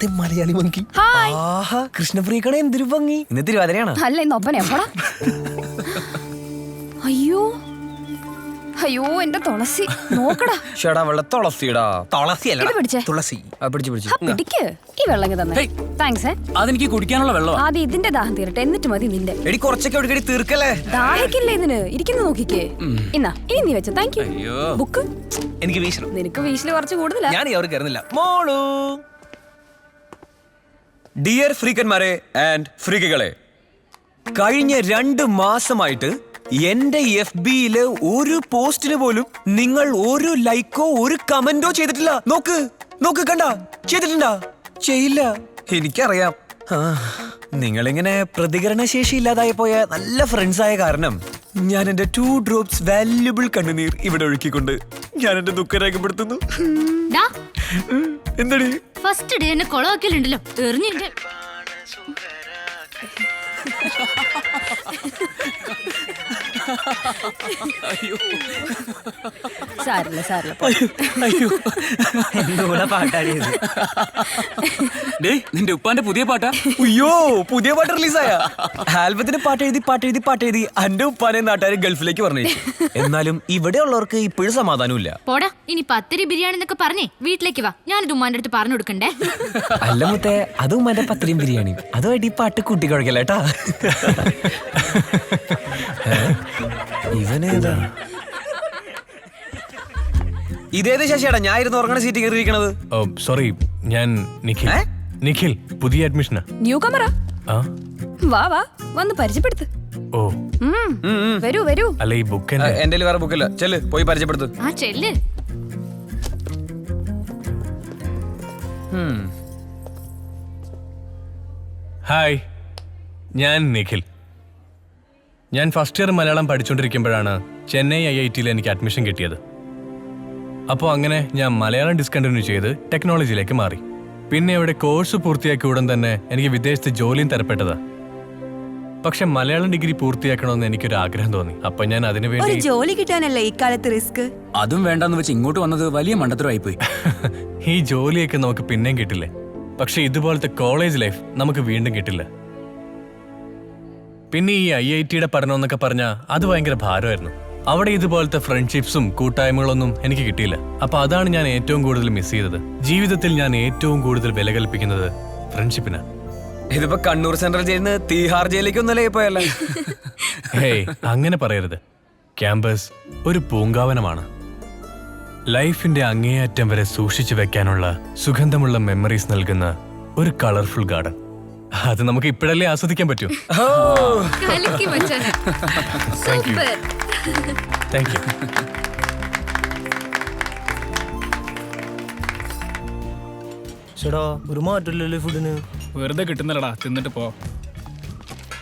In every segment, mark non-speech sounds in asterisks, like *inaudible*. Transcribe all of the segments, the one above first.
കൊഞ്ചട Malayali monkey. Hi. ആഹാ കൃഷ്ണപ്രിയക്കണ എന്തൊരു ഭംഗി. ഇന്ന് തിരുവാതിരയാണ്? അല്ല ഇന്ന് ഒപ്പന എപ്പോടാ അയ്യോ. അയ്യോ എന്റെ തുളസി. നോക്കടാ. ഷേടാ വെള്ള തുളസിടാ. തുളസി ഇത് പിടിച്ചേ. തുളസി. ആ പിടിച്ചു പിടിച്ചു. ആ, പിടിക്ക്. ഈ വെള്ളം ഇങ്ങ് തന്നെ. ഹേയ്. താങ്ക്സ് ഏ. അതെനിക്ക് കുടിക്കാനുള്ള വെള്ളമാണ് ആദ്യം ഇതിന്റെ ദാഹം തീരട്ടെ എന്നിട്ട് മതി നിന്റെ. എടി കുറച്ചൊക്കെ എവിടേക്കടി തീർക്കല്ലേ? ദാഹിക്കില്ല ഇതിന്? ഇരിക്കുന്നു നോക്കിക്കേ. ഇന്നാ ഇനി നീ വെച്ച. താങ്ക് യു അയ്യോ. ബുക്ക് എനിക്ക് വീശണം. നിനക്ക് വീശിൽ കുറച്ച് കൂടുതലാ. ഞാൻ അവർ കയറുന്നില്ല മോളു. ഡിയർ ഫ്രീക്കന്മാരെ ആൻഡ് ഫ്രീക്കുകളെ കഴിഞ്ഞ രണ്ട് മാസമായിട്ട് എന്റെ എഫ് ബിയിൽ ഒരു പോസ്റ്റിന് പോലും നിങ്ങൾ ഒരു ലൈക്കോ ഒരു കമന്റോ ചെയ്തിട്ടില്ല. നോക്ക് നോക്ക് കണ്ട. ചെയ്തിട്ടുണ്ടാ? ചെയ്യില്ല. എനിക്കറിയാം. നിങ്ങളിങ്ങനെ പ്രതികരണശേഷി ഇല്ലാതായി പോയ നല്ല ഫ്രണ്ട്സ് ആയ കാരണം ഞാൻ എന്റെ ടു ഡ്രോപ്സ് വാല്യുബിൾ കണ്ണുനീർ ഇവിടെ ഒഴുക്കിക്കൊണ്ട് ഞാൻ എന്റെ ദുഃഖം രേഖപ്പെടുത്തുന്നു. ഡാ എന്തടി? ഫസ്റ്റ് ഡേ എന്നെ കൊളവാക്കലുണ്ടല്ലോ എറിഞ്ഞിട്ട് *laughs* *laughs* സാരില്ല സാരില്ല പോ. അയ്യോ എന്തോടെ പാട്ടാടിയത്? ഡേ നിന്റെ ഉപ്പാന്റെ പുതിയ പാട്ടാ? അയ്യോ പുതിയ പാട്ട് റിലീസായ. ആൽബത്തിന് പാട്ട് എഴുതി പാട്ട് എഴുതി പാട്ട് എഴുതി എന്റെ ഉപ്പാനെ നാട്ടുകാർ ഗൾഫിലേക്ക് പറഞ്ഞു എന്നാലും ഇവിടെ ഉള്ളവർക്ക് ഇപ്പോഴും സമാധാനമില്ല. പോടാ ഇനി പത്തിരി ബിരിയാണി എന്നൊക്കെ പറഞ്ഞേ വീട്ടിലേക്ക് വാ. ഞാനിത് ഉമ്മാന്റെ അടുത്ത് പറഞ്ഞു കൊടുക്കണ്ടേ? അല്ല മുത്തേ അത് ഉമ്മാന്റെ പത്തിരിയും ബിരിയാണിയും. അതുമായിട്ട് ഈ പാട്ട് കൂട്ടി. കുഴക്കല്ലേട്ടാ *laughs* ഇവനേതാ? ഇതേത് ശശിയാടാ ഞാൻ ഇരുന്ന് ഉറങ്ങണ സീറ്റ് കയറിയിരിക്കണത്. സോറി ഞാൻ നിഖിൽ. ഏ? നിഖിൽ പുതിയ അഡ്മിഷനാ ന്യൂ കമറ ആ? വാ വാ വന്ന് പരിചയപ്പെടുത്ത്. ഓ. ഉം. വരൂ വരൂ. അല്ല ഈ ബുക്ക് എന്റെ എന്റെ വേറെ ബുക്കില്ല ചെല്ല് പോയി പരിചയപ്പെടുത്തു. ആ ചെല്ല്. ഹായ് ഞാൻ നിഖിൽ. ഞാൻ ഫസ്റ്റ് ഇയർ മലയാളം പഠിച്ചുകൊണ്ടിരിക്കുമ്പോഴാണ് ചെന്നൈ ഐ ഐ ടിയിൽ എനിക്ക് അഡ്മിഷൻ കിട്ടിയത്. അപ്പോൾ അങ്ങനെ ഞാൻ മലയാളം ഡിസ്കണ്ടിന്യൂ ചെയ്ത് ടെക്നോളജിയിലേക്ക് മാറി. പിന്നെ ഇവിടെ കോഴ്സ് പൂർത്തിയാക്കിയ ഉടൻ തന്നെ എനിക്ക് വിദേശത്ത് ജോലിയും തരപ്പെട്ടതാ. പക്ഷെ മലയാളം ഡിഗ്രി പൂർത്തിയാക്കണമെന്ന് എനിക്കൊരു ആഗ്രഹം തോന്നി. അപ്പൊ ഞാൻ ഒരു അതിനുവേണ്ടി ജോലി കിട്ടാനല്ലേ ഇക്കാലത്ത് റിസ്ക് അതും വേണ്ടെന്ന് വെച്ച് ഇങ്ങോട്ട് വന്നത് വലിയ മണ്ടത്തരമായി പോയി. *laughs* ഈ ജോലിയൊക്കെ നമുക്ക് പിന്നെയും കിട്ടില്ലേ? പക്ഷെ ഇതുപോലത്തെ കോളേജ് ലൈഫ് നമുക്ക് വീണ്ടും കിട്ടില്ല. പിന്നെ ഈ ഐ ഐ ടിയുടെ പഠനം എന്നൊക്കെ പറഞ്ഞാൽ അത് ഭയങ്കര ഭാരമായിരുന്നു. അവിടെ ഇതുപോലത്തെ ഫ്രണ്ട്ഷിപ്സും കൂട്ടായ്മകളൊന്നും എനിക്ക് കിട്ടിയില്ല. അപ്പൊ അതാണ് ഞാൻ ഏറ്റവും കൂടുതൽ മിസ് ചെയ്തത്. ജീവിതത്തിൽ ഞാൻ ഏറ്റവും കൂടുതൽ വില കൽപ്പിക്കുന്നത് ഫ്രണ്ട്ഷിപ്പിനാണ് ഇതിപ്പോ കണ്ണൂർ സെൻട്രൽ ജയിലിൽ നിന്ന് തീഹാർ ജയിലേക്ക് ഒന്നല്ലേ പോയല്ലേ? *laughs* ഹേയ് അങ്ങനെ പറയരുത്. ക്യാമ്പസ് ഒരു പൂങ്കാവനമാണ്. ലൈഫിന്റെ അങ്ങേയറ്റം വരെ സൂക്ഷിച്ചു വെക്കാനുള്ള സുഗന്ധമുള്ള മെമ്മറീസ് നൽകുന്ന ഒരു കളർഫുൾ ഗാർഡൻ അത് നമുക്ക് ഇപ്പോഴല്ലേ ആസ്വദിക്കാൻ പറ്റൂ. കലക്കി മച്ചാനെ thank you super. Thank you ചേടാ ഒരു മാറ്റമില്ലല്ലോ ഫുഡിന് വെറുതെ കിട്ടുന്നില്ലടാ തിന്നിട്ട് പോ.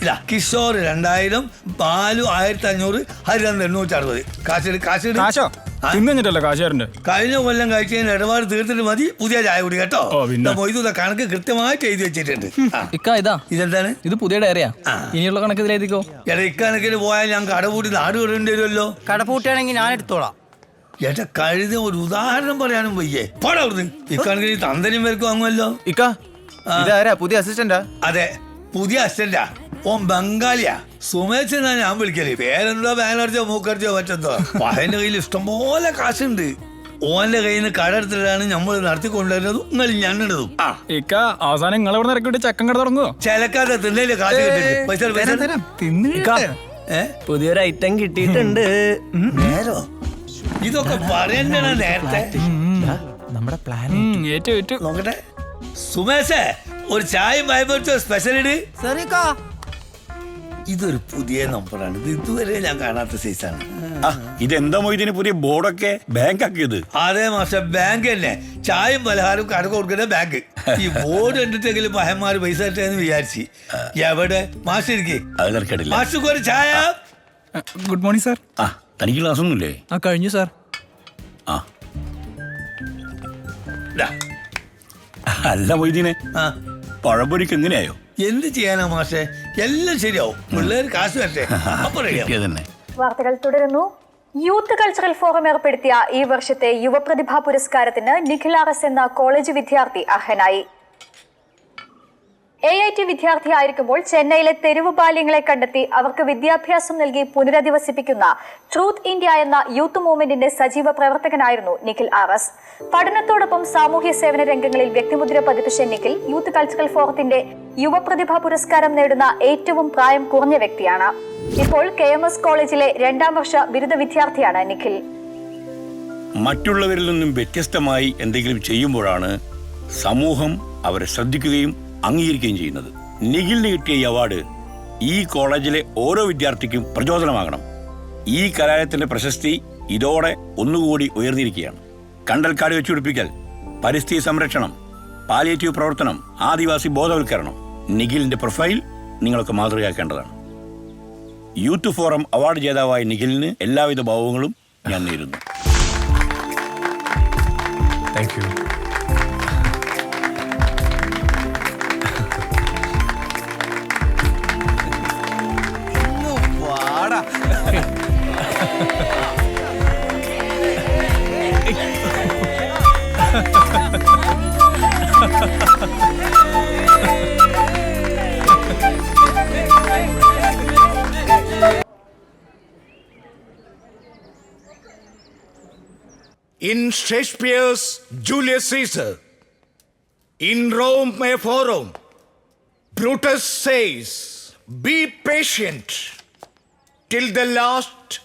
ഇല്ല കിഷോർ രണ്ടായിരം ബാലു ആയിരത്തി അഞ്ഞൂറ് ഹരിചന്ദ്രൻ എണ്ണൂറ്റി അറുപത് കാശ് കാശ് കാശോ? തിന്നിട്ടല്ലോ കാശുകാരന്റെ? കഴിഞ്ഞ കൊല്ലം കഴിച്ചതിന് ഇടപാട് തീർത്തിട്ട് മതി. പുതിയ ചായ കുടി കേട്ടോ. ഓ, പിന്നെ. മൊയ്തു ദാ കണക്ക് കൃത്യമായിട്ട് എഴുതി വെച്ചിട്ടുണ്ട്. ആ, ഇക്ക ഇതാ. ഇതെന്താണ്? ഇത് പുതിയ ഡയറിയാ. ഇനിയുള്ള കണക്ക് ഇതിലെഴുതിക്കോ എടാ ഇക്കണക്കിന് പോയാൽ ഞാൻ കട പൂട്ടി നാട് വിടേണ്ടി വരുമല്ലോ. കടപ്പൂട്ടാണെങ്കിൽ ഞാൻ എടുത്തോളാം. ഏട്ടാ കഴുത ഒരു ഉദാഹരണം പറയാനും വയ്യേ. പോടാ അവിടുന്ന്. ഇക്കണക്കിന് തന്തനും പേർക്ക് വാങ്ങുമല്ലോ. ഇക്ക ഇതാരാ? പുതിയ അസിസ്റ്റന്റാ അതെ പുതിയ അസിസ്റ്റന്റാ ഓൻ ബംഗാളിയാ. സുമേഷ് എന്നാ ഞാൻ വിളിക്കൽ. പേരെന്തോ ബാനർജിയോ മൂക്കർജിയോ മറ്റെന്തോ? പഹന്റെ കയ്യിൽ ഇഷ്ടംപോലെ കാശുണ്ട്. ഓന്റെ കയ്യിൽ നിന്ന് കട എടുത്തിട്ടാണ് നമ്മൾ നടത്തിക്കൊണ്ടുവരുന്നതും. നിങ്ങൾ ഞാൻ ആ. ഇക്ക അവസാനം നിങ്ങൾ ഇവിടെ ഇറക്കിട്ട് ചക്കൻ കട തുടങ്ങുമോ ചിലക്കാതെ തിന്നയിൽ കാശ് കിട്ടിട്ട് പുതിയൊരു ഐറ്റം കിട്ടിയിട്ടുണ്ട്. നേരോ? ഇതൊക്കെ പറയണ്ടേ നേരത്തെ. നമ്മുടെ പ്ലാൻ ഏറ്റു. ഏറ്റു നോക്കട്ടെ. സുമേഷേ ഒരു ചായ ഭയപ്പെടുത്തോ സ്പെഷ്യൽ ഇട്. ഇതൊരു പുതിയ നമ്പറാണ്. ഇത് ഇതുവരെ ഞാൻ കാണാത്ത സൈസാണ് ഇതെന്താ മൊയ്തീന് പുതിയ ബോർഡൊക്കെ ബാങ്ക് ആക്കിയത് അതെ മാഷെ ബാങ്ക് തന്നെ. ചായയും പലഹാരവും കട കൊടുക്കുന്ന ബാങ്ക് ഈ ബോർഡ് കണ്ടിട്ടെങ്കിലും മഹന്മാര് പൈസ തട്ടേന്ന് വിചാരിച്ച്. എവിടെ? മാഷ് ഇരിക്കേ. അത് തിരക്കടില്ല ഒരു ചായ. Good morning sir. ആ തനിക്ക് ക്ലാസ് ഒന്നുമില്ലേ ആ കഴിഞ്ഞു സാർ. ആ. ദാ. അല്ല മൊയ്തീനെ ആ. പഴംപൊരിക്ക് എങ്ങനെയായോ? എന്ത് ചെയ്യാനാ മാഷെ? എല്ലാം ശരിയാവും. പിള്ളേർ കാശ് വരട്ടെ *laughs* അപ്പൊ റെഡിയാവും. തന്നെ വാർത്തകൾ തുടരുന്നു. യൂത്ത് കൾച്ചറൽ ഫോറം ഏർപ്പെടുത്തിയ ഈ വർഷത്തെ യുവപ്രതിഭാ പുരസ്കാരത്തിന് നിഖിൽ ആർ എസ് എന്ന കോളേജ് വിദ്യാർത്ഥി അർഹനായി. എ ഐ ടി വിദ്യാർത്ഥിയായിരിക്കുമ്പോൾ ചെന്നൈയിലെ തെരുവ് ബാല്യങ്ങളെ കണ്ടെത്തി അവർക്ക് വിദ്യാഭ്യാസം നൽകി പുനരധിവസിപ്പിക്കുന്ന ട്രൂത്ത് ഇന്ത്യ എന്ന യൂത്ത് മൂവ്മെന്റിന്റെ സജീവ പ്രവർത്തകനായിരുന്നു നിഖിൽ ആർ എസ്. പഠനത്തോടൊപ്പം സാമൂഹ്യ സേവന രംഗങ്ങളിൽ വ്യക്തിമുദ്ര പതിപ്പിച്ച നിഖിൽ യൂത്ത് കൾച്ചറൽ ഫോറത്തിന്റെ യുവപ്രതിഭാ പുരസ്കാരം നേടുന്ന ഏറ്റവും പ്രായം കുറഞ്ഞ വ്യക്തിയാണ്. ഇപ്പോൾ കെ എം എസ് കോളേജിലെ രണ്ടാം വർഷ ബിരുദ വിദ്യാർത്ഥിയാണ് നിഖിൽ. മറ്റുള്ളവരിൽ നിന്നും വ്യത്യസ്തമായി എന്തെങ്കിലും ചെയ്യുമ്പോഴാണ് സമൂഹം അവരെ ശ്രദ്ധിക്കുകയും അംഗീകരിക്കുകയും ചെയ്യുന്നത്. നിഖിലിന് കിട്ടിയ ഈ അവാർഡ് ഈ കോളേജിലെ ഓരോ വിദ്യാർത്ഥിക്കും പ്രചോദനമാകണം. ഈ കലാലയത്തിന്റെ പ്രശസ്തി ഇതോടെ ഒന്നുകൂടി ഉയർന്നിരിക്കുകയാണ്. കണ്ടൽക്കാട് വെച്ചുപിടിപ്പിക്കൽ പരിസ്ഥിതി സംരക്ഷണം പാലിയേറ്റീവ് പ്രവർത്തനം ആദിവാസി ബോധവൽക്കരണം നിഖിലിന്റെ പ്രൊഫൈൽ നിങ്ങൾക്ക് മാതൃകയാക്കേണ്ടതാണ്. യൂത്ത് ഫോറം അവാർഡ് ജേതാവായ നിഖിലിന് എല്ലാവിധ ഭാവങ്ങളും ഞാൻ നേരുന്നു. Thank you In Shakespeare's Julius Caesar, in Rome e Forum, Brutus says, Be patient till the last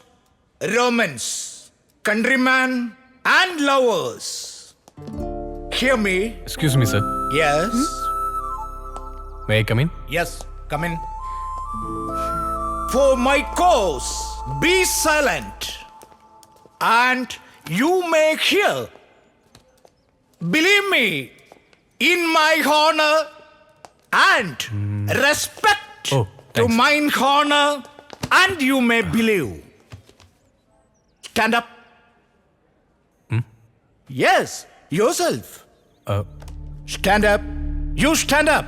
Romans, countrymen, and lovers. Hear me. Excuse me, sir. Yes. Hmm? May I come in? Yes, come in. For my cause, be silent and you may hear. Believe me, in my honor and respect Oh, to thanks. mine honor, and you may believe. Stand up. Yes, yourself. Stand up. You stand up.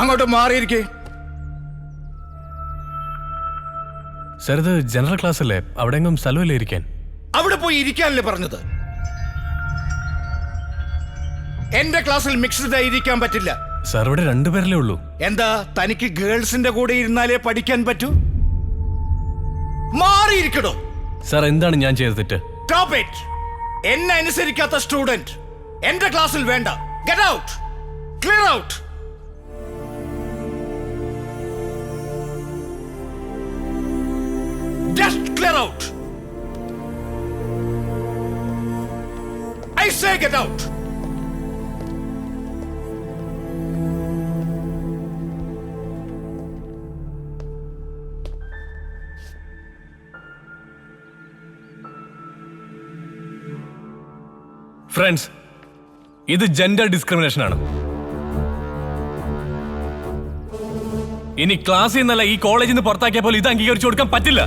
അങ്ങോട്ട് മാറിയിരിക്കേ sir ഇത് general class അല്ലേ? അവിടെ എങ്ങും സ്ഥലമല്ലേ ഇരിക്കാൻ? അവിടെ പോയി ഇരിക്കാനല്ലേ പറഞ്ഞത്. എന്റെ ക്ലാസ്സിൽ മിക്സ്ഡ് ആയി ഇരിക്കാൻ പറ്റില്ല. സാർ ഇവിടെ രണ്ടുപേരല്ലേ ഉള്ളൂ. എന്താ തനിക്ക് ഗേൾസിന്റെ കൂടെ ഇരുന്നാലേ പഠിക്കാൻ പറ്റൂ? മാറിയിരിക്കണോ? സാർ എന്താണ് ഞാൻ ചെയ്തിട്ട് ടോപ്പ് ഇറ്റ് എന്നെ അനുസരിക്കാത്ത സ്റ്റുഡന്റ് എന്റെ ക്ലാസ്സിൽ വേണ്ട. Get out clear out clear out I say get out friends ഇത് ജെൻഡർ ഡിസ്ക്രിമിനേഷൻ ആണ്. ഇനി ക്ലാസ്സിൽ നിന്നല്ല ഈ കോളേജിൽ നിന്ന് പുറത്താക്കിയപ്പോൾ ഇത് അംഗീകരിച്ചു കൊടുക്കാൻ പറ്റില്ല.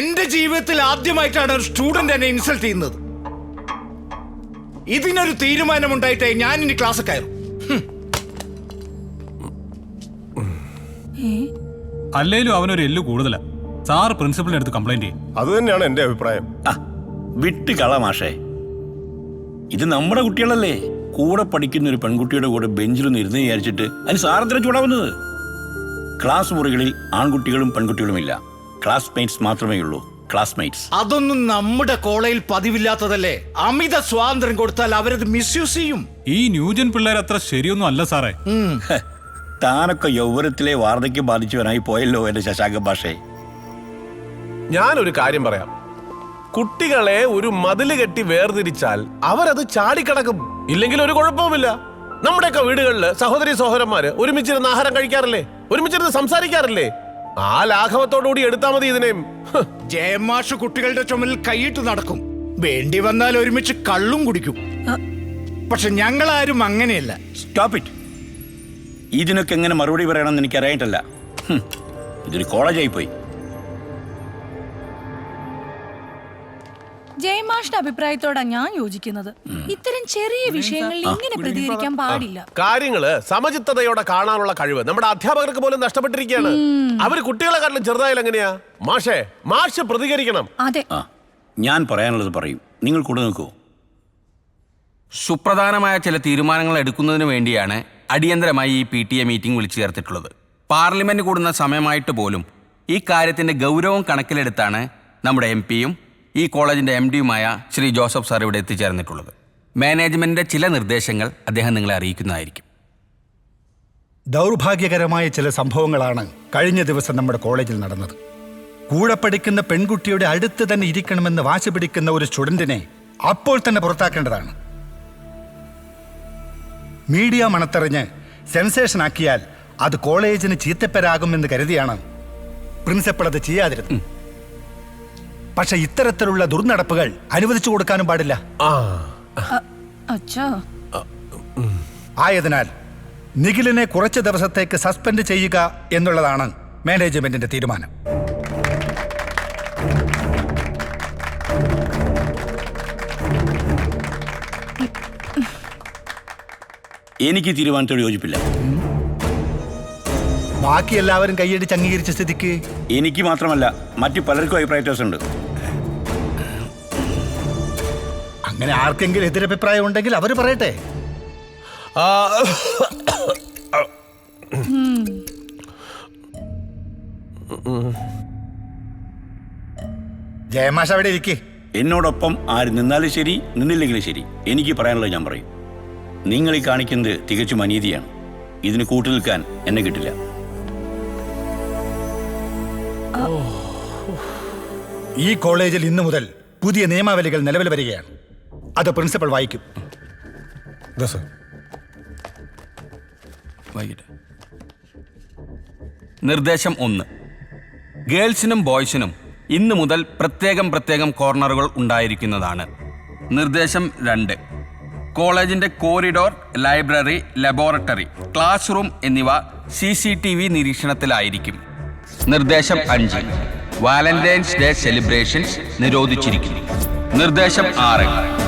എന്റെ ജീവിതത്തിൽ ആദ്യമായിട്ടാണ് ഒരു സ്റ്റുഡന്റ് എന്നെ ഇൻസൾട്ട് ചെയ്യുന്നത്. ഇതിനൊരു തീരുമാനമുണ്ടായിട്ടേ ഞാൻ ഇനി ക്ലാസ് കയറും. അല്ലേലും അവനൊരു എല്ലു കൂടുതലാ. സാർ പ്രിൻസിപ്പലിന്റെ അടുത്ത് കംപ്ലൈന്റ് ചെയ്യും. അത് തന്നെയാണ് എന്റെ അഭിപ്രായം. വിട്ട് കള മാഷേ. ഇത് നമ്മുടെ കുട്ടികളല്ലേ? കൂടെ പഠിക്കുന്ന ഒരു പെൺകുട്ടിയുടെ കൂടെ ബെഞ്ചിലൊന്ന് ഇരുന്ന് വിചാരിച്ചിട്ട് അതിന് സാറത്തിന് ചൂടാവുന്നത്? ക്ലാസ് മുറികളിൽ ആൺകുട്ടികളും പെൺകുട്ടികളും ഇല്ല ക്ലാസ്മേറ്റ്സ് മാത്രമേ ഉള്ളൂ. ക്ലാസ്മേറ്റ്സ് അതൊന്നും നമ്മുടെ കോളേജിൽ പതിവില്ലാത്തതല്ലേ? അമിത സ്വാതന്ത്ര്യം കൊടുത്താൽ അവരത് മിസ്യൂസ് ചെയ്യും. ഈ ന്യൂജൻ പിള്ളേർ അത്ര ശരിയൊന്നും അല്ല സാറേ. താനൊക്കെ യൗവനത്തിലെ വാർദ്ധക്യം ബാധിച്ചവനായി പോയല്ലോ എന്റെ ശശാങ്ക ഭാഷേ ഞാനൊരു കാര്യം പറയാം. കുട്ടികളെ ഒരു മതിൽ കെട്ടി വേർതിരിച്ചാൽ അവരത് ചാടിക്കടക്കും. ഇല്ലെങ്കിൽ ഒരു കുഴപ്പവുമില്ല. നമ്മുടെയൊക്കെ വീടുകളിൽ സഹോദരി സഹോദരന്മാര് ഒരുമിച്ചിരുന്ന് ആഹാരം കഴിക്കാറില്ലേ? ഒരുമിച്ചിരുന്ന് സംസാരിക്കാറില്ലേ? ആ ലാഘവത്തോടുകൂടി എടുത്താ മതി ഇതിനെയും. ജയമാഷ് കുട്ടികളുടെ ചുമലിൽ കൈയിട്ട് നടക്കും. വേണ്ടി വന്നാൽ ഒരുമിച്ച് കള്ളും കുടിക്കും. പക്ഷെ ഞങ്ങൾ ആരും അങ്ങനെയല്ല. സ്റ്റോപ്പ് ഇറ്റ് ഇതിനൊക്കെ എങ്ങനെ മറുപടി പറയണമെന്ന് എനിക്ക് അറിയായിട്ടല്ല ഇതൊരു കോളേജായി പോയി ജയമാഷിന്റെ അഭിപ്രായത്തോടാ ഞാൻ യോജിക്കുന്നത്. ഇത്തരം ചെറിയ വിഷയങ്ങളിൽ ഇങ്ങനെ പ്രതികരിക്കാൻ പാടില്ല. കാര്യങ്ങൾ സമചിത്തതയോടെ കാണാനുള്ള കഴിവ്. നമ്മുടെ അധ്യാപകർക്ക് പോലും നഷ്ടപ്പെട്ടിരിക്കുകയാണ്. അവർ കുട്ടികളെ കുട്ടികളെക്കാട്ടിലും ചെറുതായാലും എങ്ങനെയാ? മാഷേ മാഷ് പ്രതികരിക്കണം. അതെ. ഞാൻ പറയാനുള്ളത് പറയും. നിങ്ങൾ കൂടെ നിൽക്കൂ. സുപ്രധാനമായ ചില തീരുമാനങ്ങൾ എടുക്കുന്നതിന് വേണ്ടിയാണ് അടിയന്തരമായി ഈ പി ടി എ മീറ്റിംഗ് വിളിച്ചു ചേർത്തിട്ടുള്ളത്. പാർലമെന്റ് കൂടുന്ന സമയമായിട്ട് പോലും ഈ കാര്യത്തിന്റെ ഗൗരവം കണക്കിലെടുത്താണ് നമ്മുടെ എം പിയും ഈ കോളേജിന്റെ എം ഡിയുമായ ശ്രീ ജോസഫ് സാർ ഇവിടെ എത്തിച്ചേർന്നിട്ടുള്ളത്. മാനേജ്മെന്റിന്റെ ചില നിർദ്ദേശങ്ങൾ അദ്ദേഹം നിങ്ങളെ അറിയിക്കുന്നതായിരിക്കും. ദൗർഭാഗ്യകരമായ ചില സംഭവങ്ങളാണ് കഴിഞ്ഞ ദിവസം നമ്മുടെ കോളേജിൽ നടന്നത്. കൂടെ പഠിക്കുന്ന പെൺകുട്ടിയുടെ അടുത്ത് തന്നെ ഇരിക്കണമെന്ന് വാശി പിടിക്കുന്ന ഒരു സ്റ്റുഡന്റിനെ അപ്പോൾ തന്നെ പുറത്താക്കേണ്ടതാണ്. മീഡിയ മണത്തെറിഞ്ഞ് സെൻസേഷൻ ആക്കിയാൽ അത് കോളേജിന് ചീത്തപ്പരാകുമെന്ന് കരുതിയാണ് പ്രിൻസിപ്പൾ അത് ചെയ്യാതിരുന്നത്. പക്ഷെ ഇത്തരത്തിലുള്ള ദുർനടപ്പുകൾ അനുവദിച്ചു കൊടുക്കാനും പാടില്ല. അച്ഛാ. ആയതിനാൽ നിഖിലിനെ കുറച്ച് ദിവസത്തേക്ക് സസ്പെൻഡ് ചെയ്യുക എന്നുള്ളതാണ് മാനേജ്മെന്റിന്റെ തീരുമാനം. എനിക്ക് തീരുമാനത്തോട് യോജിപ്പില്ല. ബാക്കി എല്ലാവരും കൈയടിച്ച് അംഗീകരിച്ച സ്ഥിതിക്ക്? എനിക്ക് മാത്രമല്ല മറ്റു പലർക്കും അഭിപ്രായ വ്യത്യാസമുണ്ട്. അങ്ങനെ ആർക്കെങ്കിലും എതിരഭിപ്രായം ഉണ്ടെങ്കിൽ അവർ പറയട്ടെ. ജയമാഷ ജയമാഷ് അവിടെ ഇരിക്കേ. എന്നോടൊപ്പം ആര് നിന്നാലും ശരി നിന്നില്ലെങ്കിലും ശരി. എനിക്ക് പറയാനുള്ളത് ഞാൻ പറയും. നിങ്ങൾ ഈ കാണിക്കുന്നത് തികച്ചും അനീതിയാണ്. ഇതിന് കൂട്ടു നിൽക്കാൻ എന്നെ കിട്ടില്ല. ഈ കോളേജിൽ ഇന്നു മുതൽ പുതിയ നിയമാവലികൾ നിലവിൽ വരികയാണ്. അത് പ്രിൻസിപ്പൽ വായിക്കും. ദാ സർ. വൈകിട്ട്. നിർദ്ദേശം ഒന്ന്. ഗേൾസിനും ബോയ്സിനും ഇന്നു മുതൽ പ്രത്യേകം പ്രത്യേകം കോർണറുകൾ ഉണ്ടായിരിക്കുന്നതാണ്. നിർദ്ദേശം രണ്ട്. കോളേജിന്റെ corridor library laboratory class room എന്നിവ സി സി ടി വി നിരീക്ഷണത്തിലായിരിക്കും. നിർദ്ദേശം അഞ്ച്. വാലന്റൈൻസ് ഡേ സെലിബ്രേഷൻസ് നിരോധിച്ചിരിക്കുന്നു. നിർദ്ദേശം ആറ്.